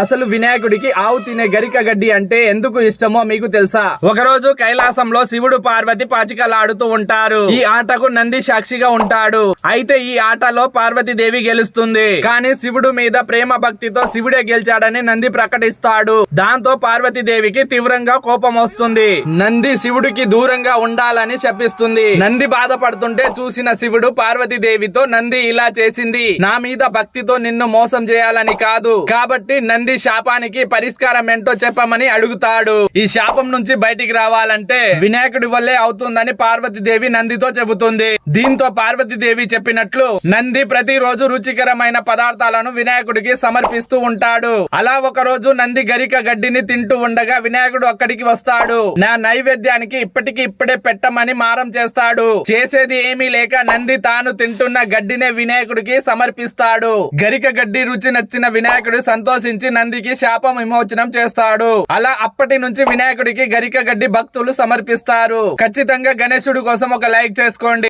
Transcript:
అసలు వినాయకుడికి ఆవు తినే గరిక గడ్డి అంటే ఎందుకు ఇష్టమో మీకు తెలుసా? ఒకరోజు కైలాసంలో శివుడు పార్వతి పాచికలాడుతూ ఉంటారు. ఈ ఆటకు నంది సాక్షిగా ఉంటాడు. అయితే ఈ ఆటలో పార్వతీదేవి గెలుస్తుంది. కానీ శివుడు మీద ప్రేమ భక్తితో శివుడే గెలిచాడని నంది ప్రకటిస్తాడు. దాంతో పార్వతీదేవికి తీవ్రంగా కోపం వస్తుంది. నంది శివుడికి దూరంగా ఉండాలని శపిస్తుంది. నంది బాధపడుతుంటే చూసిన శివుడు పార్వతీదేవితో నంది ఇలా చేసింది. నా మీద భక్తితో నిన్ను మోసం చేయాలని కాదు. కాబట్టి నంది శాపానికి పరిష్కారం ఏంటో చెప్పమని అడుగుతాడు. ఈ శాపం నుంచి బయటికి రావాలంటే వినాయకుడి వల్లే అవుతుందని పార్వతీదేవి నందితో చెబుతుంది. దీంతో పార్వతీదేవి చెప్పినట్లు నంది ప్రతిరోజు రుచికరమైన పదార్థాలను వినాయకుడికి సమర్పిస్తూ ఉంటాడు. అలా ఒక రోజు నంది గరిక గడ్డిని తింటూ ఉండగా వినాయకుడు అక్కడికి వస్తాడు. నా నైవేద్యానికి ఇప్పటికి ఇప్పుడే పెట్టమని మారం చేస్తాడు. చేసేది ఏమీ లేక నంది తాను తింటున్న గడ్డినే వినాయకుడికి సమర్పిస్తాడు. గరిక గడ్డి రుచి నచ్చిన వినాయకుడు సంతోషించి నందికి శాపం విమోచనం చేస్తాడు. అలా అప్పటి నుంచి వినాయకుడికి గరిక గడ్డి భక్తులు సమర్పిస్తారు. ఖచ్చితంగా గణేశుడి కోసం ఒక లైక్ చేసుకోండి.